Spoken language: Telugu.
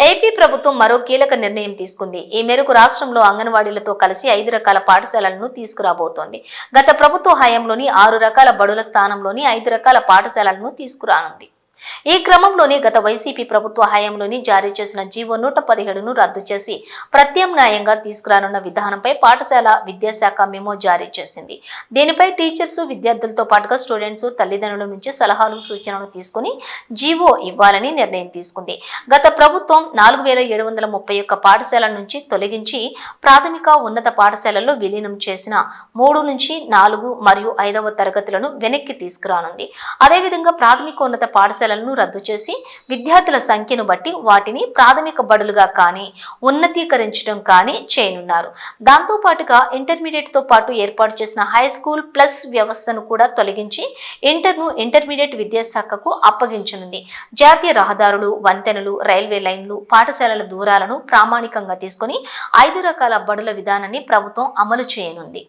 ఏపీ ప్రభుత్వం మరో కీలక నిర్ణయం తీసుకుంది. ఈ మేరకు రాష్ట్రంలో అంగన్వాడీలతో కలిసి ఐదు రకాల పాఠశాలలను తీసుకురాబోతోంది. గత ప్రభుత్వ హయాంలోని ఆరు రకాల బడుల స్థానంలోని ఐదు రకాల పాఠశాలలను తీసుకురానుంది. ఈ క్రమంలోనే గత వైసీపీ ప్రభుత్వ హయాంలోని జారీ చేసిన జీవో నూట పదిహేడును రద్దు చేసి ప్రత్యామ్నాయంగా తీసుకురానున్న విధానంపై పాఠశాల విద్యాశాఖ మెమో జారీ చేసింది. దీనిపై టీచర్స్ విద్యార్థులతో పాటుగా స్టూడెంట్స్ తల్లిదండ్రుల నుంచి సలహాలు సూచనలు తీసుకుని జీవో ఇవ్వాలని నిర్ణయం తీసుకుంది. గత ప్రభుత్వం నాలుగు వేల ఏడు వందల ముప్పై ఒక్క పాఠశాల నుంచి తొలగించి ప్రాథమిక ఉన్నత పాఠశాలల్లో విలీనం చేసిన మూడు నుంచి నాలుగు మరియు ఐదవ తరగతులను వెనక్కి తీసుకురానుంది. అదేవిధంగా ప్రాథమికోన్నత పాఠశాల పాఠశాలలను రద్దు చేసి విద్యార్థుల సంఖ్యను బట్టి వాటిని ప్రాథమిక బడులుగా కానీ ఉన్నతీకరించడం కానీ చేయనున్నారు. దాంతో పాటుగా పాటు ఏర్పాటు చేసిన హై స్కూల్ ప్లస్ వ్యవస్థను కూడా తొలగించి ఇంటర్ను ఇంటర్మీడియట్ విద్యాశాఖకు అప్పగించనుంది. జాతీయ రహదారులు వంతెనలు రైల్వే లైన్లు పాఠశాలల దూరాలను ప్రామాణికంగా తీసుకొని ఐదు రకాల బడుల విధానాన్ని ప్రభుత్వం అమలు చేయనుంది.